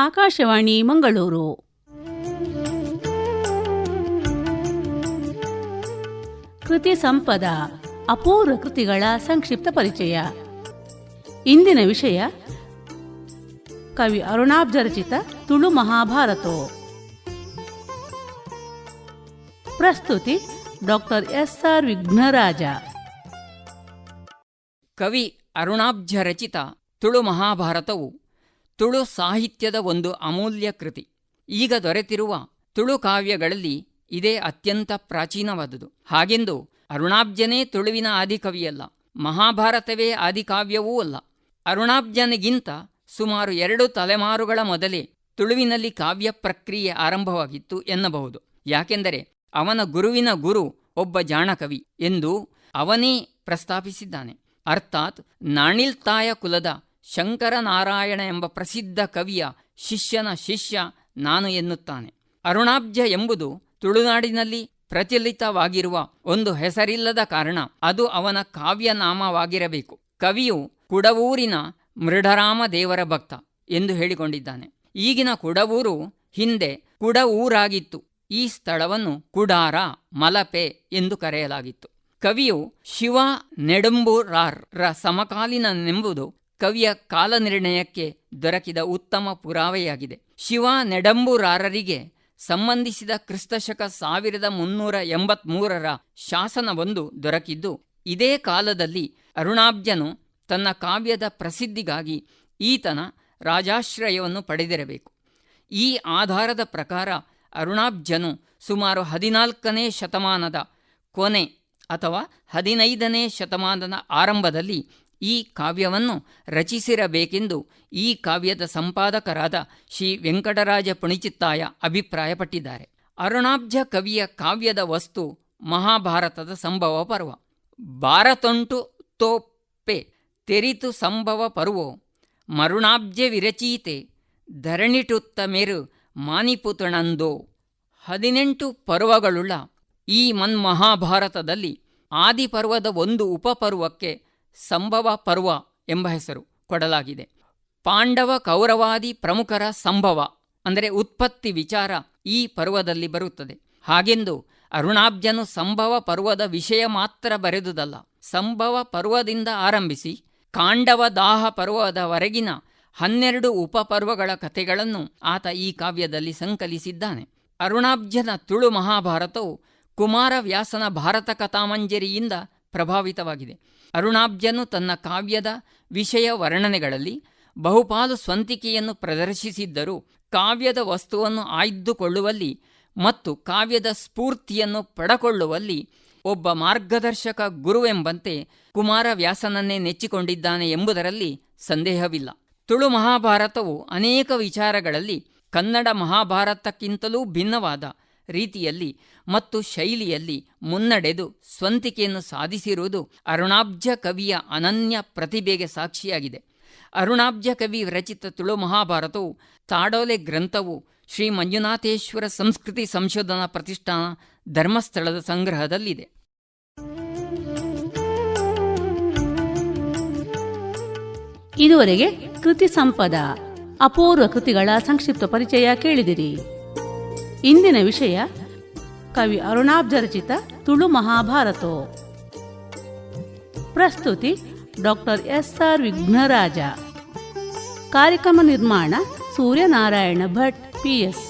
ಆಕಾಶವಾಣಿ ಮಂಗಳೂರು. ಕೃತಿ ಸಂಪದ, ಅಪೂರ್ವ ಕೃತಿಗಳ ಸಂಕ್ಷಿಪ್ತ ಪರಿಚಯ. ಇಂದಿನ ವಿಷಯ, ಕವಿ ಅರುಣಾಬ್ಜ ರಚಿತ ತುಳು ಮಹಾಭಾರತೋ. ಪ್ರಸ್ತುತಿ, ಡಾಕ್ಟರ್ ಎಸ್ ಆರ್ ವಿಘ್ನರಾಜ. ಕವಿ ಅರುಣಾಬ್ಜ ರಚಿತ ತುಳು ಮಹಾಭಾರತವು. ತುಳು ಸಾಹಿತ್ಯದ ಒಂದು ಅಮೂಲ್ಯ ಕೃತಿ. ಈಗ ದೊರೆತಿರುವ ತುಳು ಕಾವ್ಯಗಳಲ್ಲಿ ಇದೇ ಅತ್ಯಂತ ಪ್ರಾಚೀನವಾದುದು. ಹಾಗೆಂದು ಅರುಣಾಬ್ಜನೇ ತುಳುವಿನ ಆದಿಕವಿಯಲ್ಲ, ಮಹಾಭಾರತವೇ ಆದಿಕಾವ್ಯವೂ ಅಲ್ಲ. ಅರುಣಾಬ್ಜನಿಗಿಂತ ಸುಮಾರು ಎರಡು ತಲೆಮಾರುಗಳ ಮೊದಲೇ ತುಳುವಿನಲ್ಲಿ ಕಾವ್ಯ ಪ್ರಕ್ರಿಯೆ ಆರಂಭವಾಗಿತ್ತು ಎನ್ನಬಹುದು. ಯಾಕೆಂದರೆ ಅವನ ಗುರುವಿನ ಗುರು ಒಬ್ಬ ಜಾಣಕವಿ ಎಂದು ಅವನೇ ಪ್ರಸ್ತಾಪಿಸಿದ್ದಾನೆ. ಅರ್ಥಾತ್ ನಾಣಿಲ್ತಾಯ ಕುಲದ ಶಂಕರನಾರಾಯಣ ಎಂಬ ಪ್ರಸಿದ್ಧ ಕವಿಯ ಶಿಷ್ಯನ ಶಿಷ್ಯ ನಾನು ಎನ್ನುತ್ತಾನೆ. ಅರುಣಾಬ್ಜ ಎಂಬುದು ತುಳುನಾಡಿನಲ್ಲಿ ಪ್ರಚಲಿತವಾಗಿರುವ ಒಂದು ಹೆಸರಿಲ್ಲದ ಕಾರಣ ಅದು ಅವನ ಕಾವ್ಯನಾಮವಾಗಿರಬೇಕು. ಕವಿಯು ಕುಡವೂರಿನ ಮೃಢರಾಮ ದೇವರ ಭಕ್ತ ಎಂದು ಹೇಳಿಕೊಂಡಿದ್ದಾನೆ. ಈಗಿನ ಕುಡವೂರು ಹಿಂದೆ ಕುಡವೂರಾಗಿತ್ತು. ಈ ಸ್ಥಳವನ್ನು ಕುಡಾರ, ಮಲಪೆ ಎಂದು ಕರೆಯಲಾಗಿತ್ತು. ಕವಿಯು ಶಿವ ನೆಡುಂಬೂರಾರ್ರ ಸಮಕಾಲೀನನೆಂಬುದು ಕವಿಯ ಕಾಲನಿರ್ಣಯಕ್ಕೆ ದೊರಕಿದ ಉತ್ತಮ ಪುರಾವೆಯಾಗಿದೆ. ಶಿವ ನೆಡಂಬುರಾರರಿಗೆ ಸಂಬಂಧಿಸಿದ ಕ್ರಿಸ್ತಶಕ ಸಾವಿರದ ಮುನ್ನೂರ ಎಂಬತ್ಮೂರರ ಶಾಸನವೊಂದು ದೊರಕಿದ್ದು, ಇದೇ ಕಾಲದಲ್ಲಿ ಅರುಣಾಬ್ಜನು ತನ್ನ ಕಾವ್ಯದ ಪ್ರಸಿದ್ಧಿಗಾಗಿ ಈತನ ರಾಜಾಶ್ರಯವನ್ನು ಪಡೆದಿರಬೇಕು. ಈ ಆಧಾರದ ಪ್ರಕಾರ ಅರುಣಾಬ್ಜನು ಸುಮಾರು ಹದಿನಾಲ್ಕನೇ ಶತಮಾನದ ಕೊನೆ ಅಥವಾ ಹದಿನೈದನೇ ಶತಮಾನದ ಆರಂಭದಲ್ಲಿ ಈ ಕಾವ್ಯವನ್ನು ರಚಿಸಿರಬೇಕೆಂದು ಈ ಕಾವ್ಯದ ಸಂಪಾದಕರಾದ ಶ್ರೀ ವೆಂಕಟರಾಜ ಪುಣಿಚಿತ್ತಾಯ ಅಭಿಪ್ರಾಯಪಟ್ಟಿದ್ದಾರೆ. ಅರುಣಾಬ್ಜ ಕವಿಯ ಕಾವ್ಯದ ವಸ್ತು ಮಹಾಭಾರತದ ಸಂಭವ ಪರ್ವ. ಭಾರತೊಂಟು ತೋಪ್ಪೆ ತೆರಿತು ಸಂಭವ ಪರ್ವೋ. ಮರುಣಾಬ್ಜ ವಿರಚೀತೆ ಧರಣಿಟುತ್ತಮೆರು ಮಾನಿಪುತಣಂದೋ. ಹದಿನೆಂಟು ಪರ್ವಗಳುಳ್ಳ ಈ ಮನ್ಮಹಾಭಾರತದಲ್ಲಿ ಆದಿಪರ್ವದ ಒಂದು ಉಪಪರ್ವಕ್ಕೆ ಸಂಭವ ಪರ್ವ ಎಂಬ ಹೆಸರು ಕೊಡಲಾಗಿದೆ. ಪಾಂಡವ ಕೌರವಾದಿ ಪ್ರಮುಖರ ಸಂಭವ, ಅಂದರೆ ಉತ್ಪತ್ತಿ ವಿಚಾರ ಈ ಪರ್ವದಲ್ಲಿ ಬರುತ್ತದೆ. ಹಾಗೆಂದು ಅರುಣಾಬ್ಜನು ಸಂಭವ ಪರ್ವದ ವಿಷಯ ಮಾತ್ರ ಬರೆದುದಲ್ಲ. ಸಂಭವ ಪರ್ವದಿಂದ ಆರಂಭಿಸಿ ಕಾಂಡವ ದಾಹ ಪರ್ವದವರೆಗಿನ ಹನ್ನೆರಡು ಉಪಪರ್ವಗಳ ಕಥೆಗಳನ್ನು ಆತ ಈ ಕಾವ್ಯದಲ್ಲಿ ಸಂಕಲಿಸಿದ್ದಾನೆ. ಅರುಣಾಬ್ಜನ ತುಳು ಮಹಾಭಾರತವು ಕುಮಾರವ್ಯಾಸನ ಭಾರತ ಕಥಾಮಂಜರಿಯಿಂದ ಪ್ರಭಾವಿತವಾಗಿದೆ. ಅರುಣಾಬ್ಜನು ತನ್ನ ಕಾವ್ಯದ ವಿಷಯ ವರ್ಣನೆಗಳಲ್ಲಿ ಬಹುಪಾಲು ಸ್ವಂತಿಕೆಯನ್ನು ಪ್ರದರ್ಶಿಸಿದ್ದರೂ ಕಾವ್ಯದ ವಸ್ತುವನ್ನು ಆಯ್ದುಕೊಳ್ಳುವಲ್ಲಿ ಮತ್ತು ಕಾವ್ಯದ ಸ್ಫೂರ್ತಿಯನ್ನು ಪಡಕೊಳ್ಳುವಲ್ಲಿ ಒಬ್ಬ ಮಾರ್ಗದರ್ಶಕ ಗುರುವೆಂಬಂತೆ ಕುಮಾರವ್ಯಾಸನನ್ನೇ ನೆಚ್ಚಿಕೊಂಡಿದ್ದಾನೆ ಎಂಬುದರಲ್ಲಿ ಸಂದೇಹವಿಲ್ಲ. ತುಳು ಮಹಾಭಾರತವು ಅನೇಕ ವಿಚಾರಗಳಲ್ಲಿ ಕನ್ನಡ ಮಹಾಭಾರತಕ್ಕಿಂತಲೂ ಭಿನ್ನವಾದ ರೀತಿಯಲ್ಲಿ ಮತ್ತು ಶೈಲಿಯಲ್ಲಿ ಮುನ್ನಡೆದು ಸ್ವಂತಿಕೆಯನ್ನು ಸಾಧಿಸಿರುವುದು ಅರುಣಾಬ್ಜ ಕವಿಯ ಅನನ್ಯ ಪ್ರತಿಭೆಗೆ ಸಾಕ್ಷಿಯಾಗಿದೆ. ಅರುಣಾಬ್ಜ ಕವಿ ರಚಿತ ತುಳು ಮಹಾಭಾರತವು ತಾಡೋಲೆ ಗ್ರಂಥವು ಶ್ರೀ ಮಂಜುನಾಥೇಶ್ವರ ಸಂಸ್ಕೃತಿ ಸಂಶೋಧನಾ ಪ್ರತಿಷ್ಠಾನ ಧರ್ಮಸ್ಥಳದ ಸಂಗ್ರಹದಲ್ಲಿದೆ. ಇದುವರೆಗೆ ಕೃತಿ ಸಂಪದ, ಅಪೂರ್ವ ಕೃತಿಗಳ ಸಂಕ್ಷಿಪ್ತ ಪರಿಚಯ ಕೇಳಿದಿರಿ. ಇಂದಿನ ವಿಷಯ ಕವಿ ಅರುಣಾಬ್ಜ ರಚಿತ ತುಳು ಮಹಾಭಾರತೋ. ಪ್ರಸ್ತುತಿ ಡಾಕ್ಟರ್ ಎಸ್ ಆರ್ ವಿಘ್ನರಾಜ. ಕಾರ್ಯಕ್ರಮ ನಿರ್ಮಾಣ ಸೂರ್ಯನಾರಾಯಣ ಭಟ್ ಪಿಎಸ್